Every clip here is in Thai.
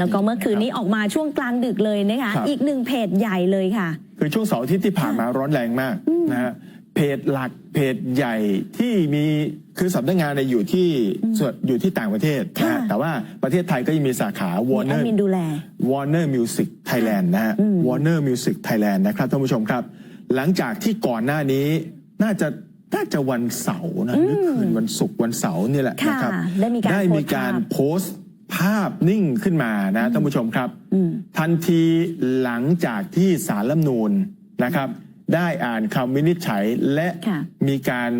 แล้วก็เมื่อคืนนี้ออกมาช่วงกลางดึกเลยนะคะครับอีกหนึ่งเพจใหญ่เลยค่ะ คือช่วงเสาร์อาทิตย์ที่ผ่านมาร้อนแรงมากนะฮะเพจหลักเพจใหญ่ที่มีคือสำนักงานเนี่ยอยู่ที่ส่วนอยู่ที่ต่างประเทศนะฮะค่ะแต่ว่าประเทศไทยก็ยังมีสาขามีแอ Warner ดมินดูแล Warner Music Thailand นะฮะ Warner Music Thailand นะครับท่านผู้ชมครับ หลังจากที่ก่อนหน้านี้น่าจะน่าจะวันเสาร์นะหรือคืนวันศุกร์วันเสาร์นี่แหละค่ะนะครับได้มีการได้มีการโพสต์ ภาพโพสต์ภาพนิ่งขึ้นมานะท่านผู้ชมครับอืมทันทีหลังจากที่สารรัฐธรรมนูญนะครับ ได้อ่านคำวินิจฉัยและค่ะมีการ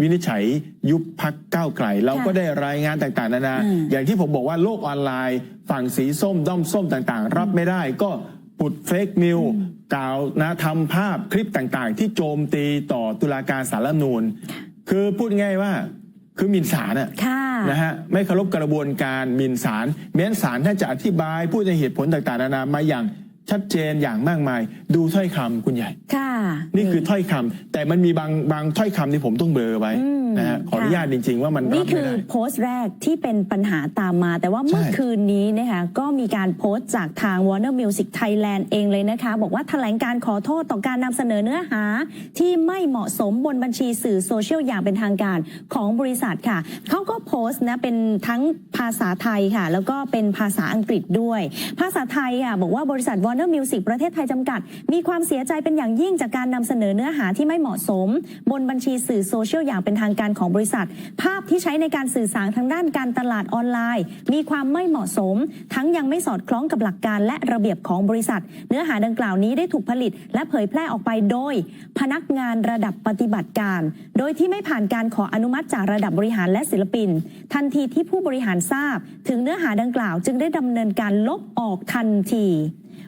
วินิจฉัยยุบพักก้าวไกล เราก็ค่ะได้รายงานต่างๆนานาอืมอย่างที่ผมบอกว่าโลกออนไลน์ ฝั่งสีส้มด้อมส้มต่างๆ รับไม่ได้ก็ปุดเฟกนิวกล่าวนะทำภาพคลิปต่างๆ ที่โจมตีต่อตุลาการสารรัฐธรรมนูญคือพูดง่ายว่า คือหมิ่นศาลอะค่ะ นะฮะไม่เคารพกระบวนการหมิ่นศาลแม้นศาลท่านจะอธิบายพูดในเหตุผลต่างๆนานามาอย่างชัดเจนอย่างมากมาย ดูถ้อยคำคุณใหญ่ ค่ะนี่คือถ้อยคำแต่มันมีบางบางถ้อยคำที่ผมต้องเบลอไว้ อืมนะฮะขออนุญาตจริง ๆ ว่ามันนี่รับคืไม่อได้โพสต์แรกที่เป็นปัญหาตามมา แต่ว่าเมื่อใช่คืนนี้นะคะก็มีการโพสต์จากทาง Warner Music Thailand เองเลยนะคะ บอกว่าแถลงการขอโทษต่อการนำเสนอเนื้อหา ที่ไม่เหมาะสมบนบัญชีสื่อโซเชียลอย่างเป็นทางการของบริษัทค่ะเขาก็โพสต์นะเป็นทั้งภาษาไทยค่ะ แล้วก็เป็นภาษาอังกฤษด้วย ภาษาไทยค่ะบอกว่าบริษัท Warner Music ประเทศไทยจำกัด มีความเสียใจเป็นอย่างยิ่งจากการนำเสนอเนื้อหาที่ไม่เหมาะสม บนบัญชีสื่อโซเชียลอย่างเป็นทางการของบริษัท ภาพที่ใช้ในการสื่อสารทางด้านการตลาดออนไลน์ มีความไม่เหมาะสม ทั้งยังไม่สอดคล้องกับหลักการและระเบียบของบริษัท เนื้อหาดังกล่าวนี้ได้ถูกผลิต และเผยแพร่ออกไปโดย พนักงานระดับปฏิบัติการ โดยที่ไม่ผ่านการขออนุมัติจากระดับบริหารและศิลปิน ทันทีที่ผู้บริหารทราบ ถึงเนื้อหาดังกล่าว จึงได้ดำเนินการลบออกทันที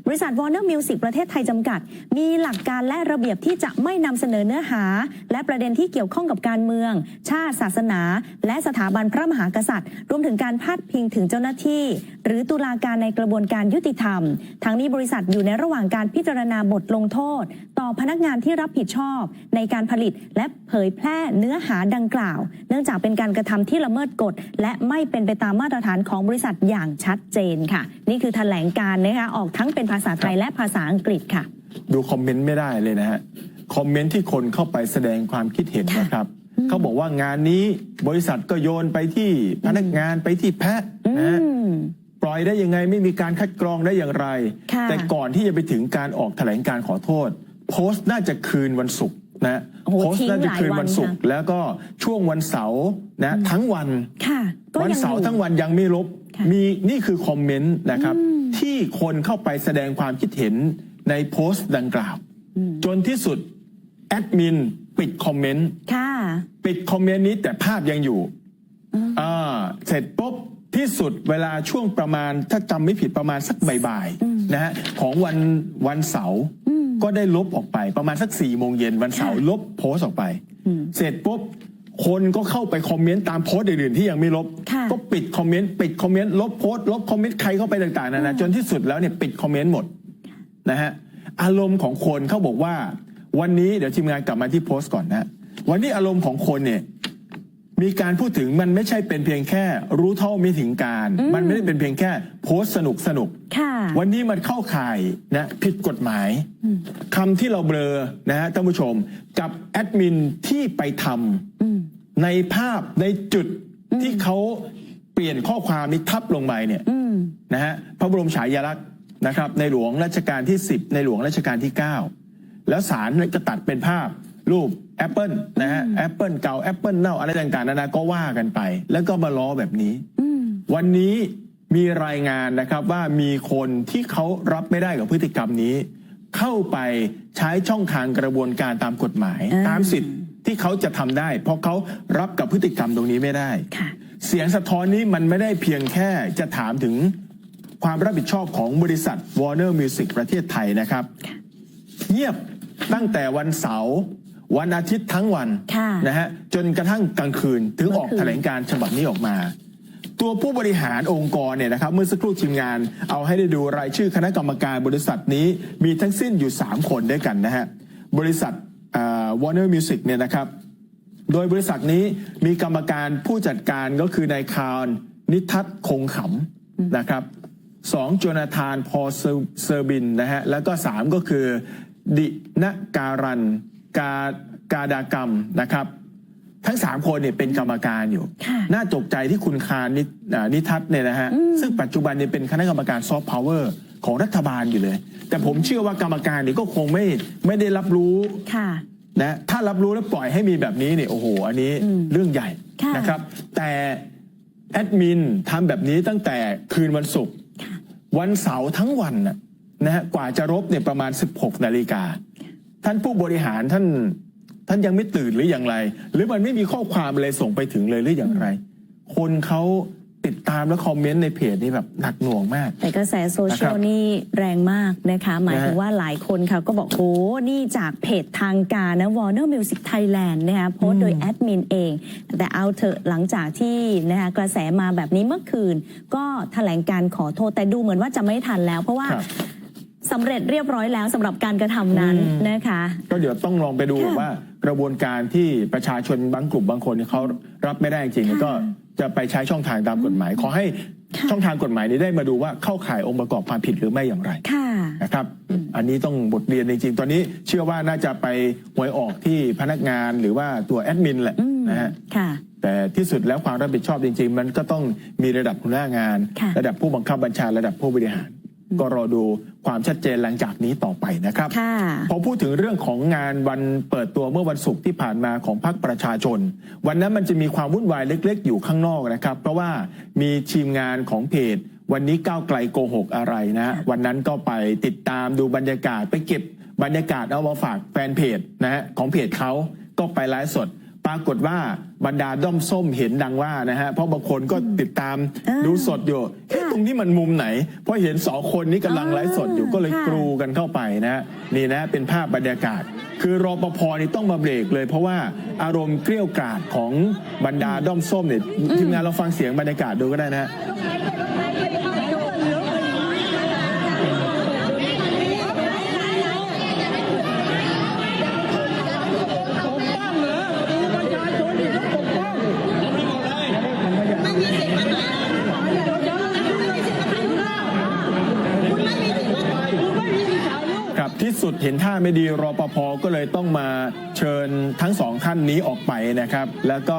บริษัท Warner Music ประเทศไทยจำกัด มีหลักการและระเบียบที่จะไม่นำเสนอเนื้อหา และประเด็นที่เกี่ยวข้องกับการเมือง ชาติ ศาสนา และสถาบันพระมหากษัตริย์ รวมถึงการพาดพิงถึงเจ้าหน้าที่ หรือตุลาการในกระบวนการยุติธรรม ทั้งนี้บริษัทอยู่ในระหว่างการพิจารณาบทลงโทษ ต่อพนักงานที่รับผิดชอบ ในการผลิตและเผยแพร่เนื้อหาดังกล่าว เนื่องจากเป็นการกระทำที่ละเมิดกฎ และไม่เป็นไปตามมาตรฐานของบริษัทอย่างชัดเจนค่ะ นี่คือแถลงการนะคะออกทั้งเป็นภาษาไทยและภาษาอังกฤษค่ะ ดูคอมเมนต์ไม่ได้เลยนะฮะคอมเมนต์ที่คนเข้าไปแสดงความคิดเห็นค่ะนะครับเขาบอกว่างานนี้บริษัทก็โยนไปที่พนักงานไปที่แพะนะฮะอืมปล่อยได้ยังไงไม่มีการคัดกรองได้อย่างไรค่ะแต่ก่อนที่จะไปถึงการออกแถลงการขอโทษ โพสต์น่าจะคืนวันศุกร์นะโอ้โหโพสต์น่าจะคืนทิ้งหลายวันวันศุกร์ค่ะแล้วก็ช่วงวันเสาร์นะทั้งวันค่ะก็วันยังเสาอร์ยู่ทั้งวันยังไม่ลบค่ะมีนี่คือคอมเมนต์นะครับ ที่คนเข้าไปแสดงความคิดเห็นในโพสต์ดังกล่าว จนที่สุด แอดมินปิดคอมเมนต์ค่ะปิดคอมเมนต์นี้แต่ภาพยังอยู่อ่าเสร็จปุ๊บที่สุดเวลาช่วงประมาณถ้าจำไม่ผิดประมาณสักบ่ายๆนะฮะของวันวันเสาร์ก็ได้ลบออกไปประมาณสักสี่โมงเย็นวันเสาร์ค่ะลบโพสต์ออกไป เสร็จปุ๊บคนก็เข้าไปคอมเมนต์ตามโพสต์อื่นๆที่ยังไม่ลบค่ะ ก็ปิดคอมเมนต์ปิดคอมเมนต์ลบโพสต์ลบคอมเมนต์ใครเข้าไปต่างๆนานาจนที่สุดแล้วเนี่ยปิดคอมเมนต์หมดนะฮะอารมณ์ของคนเขาบอกว่า วันนี้เดี๋ยวทีมงานกลับมาที่โพสต์ก่อนนะ วันนี้อารมณ์ของคนเนี่ยมีการพูดถึงมันไม่ใช่เป็นเพียงแค่รู้เท่าไม่ถึงการ มันไม่ได้เป็นเพียงแค่โพสต์สนุกสนุกค่ะวันนี้มันเข้าข่ายนะผิดกฎหมายคำที่เราเบลอนะฮะท่านผู้ชมกับแอดมินที่ไปทำในภาพในจุด ที่เขาเปลี่ยนข้อความนี้ทับลงไปเนี่ยอืมนะฮะพระบรมฉายาลักษณ์นะครับ ในหลวงรัชกาลที่ 10 ในหลวงรัชกาลที่ 9 แล้วสารก็ตัดเป็นภาพรูปแอปเปิลนะฮะแอปเปิลเก่าแอปเปิลเน่าอะไรต่างๆนานาก็ว่ากันไป แล้วก็มาล้อแบบนี้อืมวันนี้มีรายงานนะครับว่ามีคนที่เขารับไม่ได้กับพฤติกรรมนี้ เข้าไปใช้ช่องทางกระบวนการตามกฎหมายอ่าตามสิทธิ์ ที่เขาจะทำได้ เพราะเขารับกับพฤติกรรมตรงนี้ไม่ได้ค่ะเสียงสะท้อนนี้มันไม่ได้เพียงแค่จะถามถึงความรับผิดชอบของบริษัท Warner Music ประเทศไทยนะครับ เงียบตั้งแต่วันเสาร์วันอาทิตย์ทั้งวันค่ะนะฮะจนกระทั่งกลางคืนถึงออกเมื่อคืนแถลงการฉบับนี้ออกมา ตัวผู้บริหารองค์กรเนี่ยนะครับเมื่อสักครู่ทีมงานเอาให้ได้ดูรายชื่อคณะกรรมการบริษัทนี้มีทั้งสิ้นอยู่ 3 คนด้วยกันนะฮะบริษัทอ่า Warner Music เนี่ยนะครับ โดยบริษัทนี้มีกรรมการผู้จัดการก็คือนายคาร์ลนิทัศน์คงขำนะครับสองโจนาธานพอลเซอร์บินนะฮะแล้วก็สามก็คือ ดินการันกากาดากรรมนะครับ ทั้งสามคนเนี่ยเป็นกรรมการอยู่ค่ะน่าตกใจที่คุณคารนิอ่านิทัศน์เนี่ยนะฮะซึ่งปัจจุบันเนี่ยเป็นคณะกรรมการซอฟต์พาวเวอร์ของรัฐบาลอยู่เลย แต่ผมเชื่อว่ากรรมการเนี่ยก็คงไม่ไม่ได้รับรู้ค่ะ นะถ้ารับรู้แล้วปล่อยให้มีแบบนี้เนี่ยโอ้โห อันนี้อืมเรื่องใหญ่ค่ะนะครับ แต่แอดมินทำแบบนี้ตั้งแต่คืนวันศุกร์วันเสาร์ทั้งวันน่ะนะฮะกว่าจะรบเนี่ยประมาณ 16 นาฬิกา ท่านผู้บริหารท่านท่านยังไม่ตื่นหรืออย่างไร หรือมันไม่มีข้อความอะไรส่งไปถึงเลยหรืออย่างไร คนเขา ติดตามและคอมเมนต์ในเพจนี้แบบหนักหน่วงมาก แต่กระแสโซเชียลนะครับนี่แรงมากนะคะ หมายถึงนะฮะว่าหลายคนค่ะก็บอกโอ้นี่จากเพจทางการนะ Warner Music Thailand นะคะโพสต์โดยแอดมินเอง แต่เอาเถอะหลังจากที่นะคะกระแสมาแบบนี้เมื่อคืน ก็แถลงการขอโทษแต่ดูเหมือนว่าจะไม่ทันแล้ว เพราะว่าครับ สำเร็จเรียบร้อยแล้วสำหรับการกระทำนั้นอืม นะคะ ก็เดี๋ยวต้องลองไปดูค่ะว่ากระบวนการที่ประชาชนบางกลุ่มบางคนเนี่ยเขารับไม่ได้จริงๆค่ะก็จะไปใช้ช่องทางตามกฎหมาย ขอให้ค่ะ ช่องทางกฎหมายนี้ได้มาดูว่าเข้าข่ายองค์ประกอบความผิดหรือไม่อย่างไรค่ะ นะครับ อันนี้ต้องบทเรียนจริง ๆ ตอนนี้เชื่อว่าน่าจะไปหวยออกที่พนักงานหรือว่าตัวแอดมินแหละอืมนะฮะ ค่ะ แต่ที่สุดแล้วความรับผิดชอบจริง ๆ มันก็ต้องมีระดับหัวหน้างาน ค่ะ ระดับผู้บังคับบัญชาระดับผู้บริหาร ก็รอดูความชัดเจนหลังจากนี้ต่อไปนะครับค่ะพอพูดถึงเรื่องของงานวันเปิดตัวเมื่อวันศุกร์ที่ผ่านมาของพรรคประชาชน วันนั้นมันจะมีความวุ่นวายเล็ก ๆ อยู่ข้างนอกนะครับ เพราะว่ามีทีมงานของเพจ วันนี้ก้าวไกลโกหกอะไรนะวันนั้นก็ไปติดตามดูบรรยากาศไปเก็บบรรยากาศเอามาฝากแฟนเพจนะฮะของเพจเขาก็ไปไลฟ์สด ปรากฏว่าบรรดาด้อมส้มเห็นดังว่านะฮะเพราะบางคนก็ติดตามอ่าดูสดอยู่เอ๊ะค่ะตรงนี้มันมุมไหน เพราะเห็นสองคนนี้กำลังไลฟ์สดอยู่ก็เลยค่ะกรูกันเข้าไปนะฮะนี่นะเป็นภาพบรรยากาศ คือรอปภนี่ต้องมาเบรกเลย เพราะว่าอารมณ์เกลี้ยวกราดของบรรดาด้อมส้มเนี่ยทีมงานเราฟังเสียงบรรยากาศดูก็ได้นะฮะค สุดเห็นท่าไม่ดีรอปภก็เลยต้องมาเชิญทั้งสองท่านนี้ออกไปนะครับ แล้วก็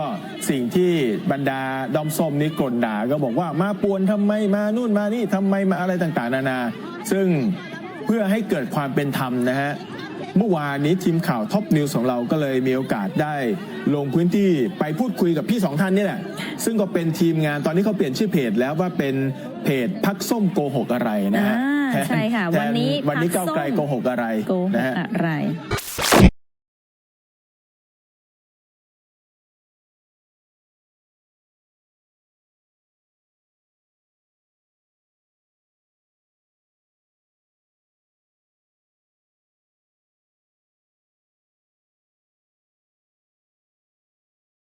สิ่งที่บรรดาดอมส้มนี้กลด่าก็บอกว่ามาปวนทำไมมานู่นมานี่ทำไมมาอะไรต่างๆ นานา ซึ่งเพื่อให้เกิดความเป็นธรรมนะฮะเมื่อวานนี้ทีมข่าวท็อปนิวส์ของเราก็เลยมีโอกาสได้ ลงพื้นที่ไปพูดคุยกับพี่สองท่านนี่แหละ ซึ่งก็เป็นทีมงานตอนนี้เขาเปลี่ยนชื่อเพจแล้วว่าเป็นเพจพักส้มโกหกอะไรนะฮะ ใช่ค่ะแทวันนี้วันนี้พรรคก้าวไกลส้มโกหกอะไรโกหนะกฮะ อะไร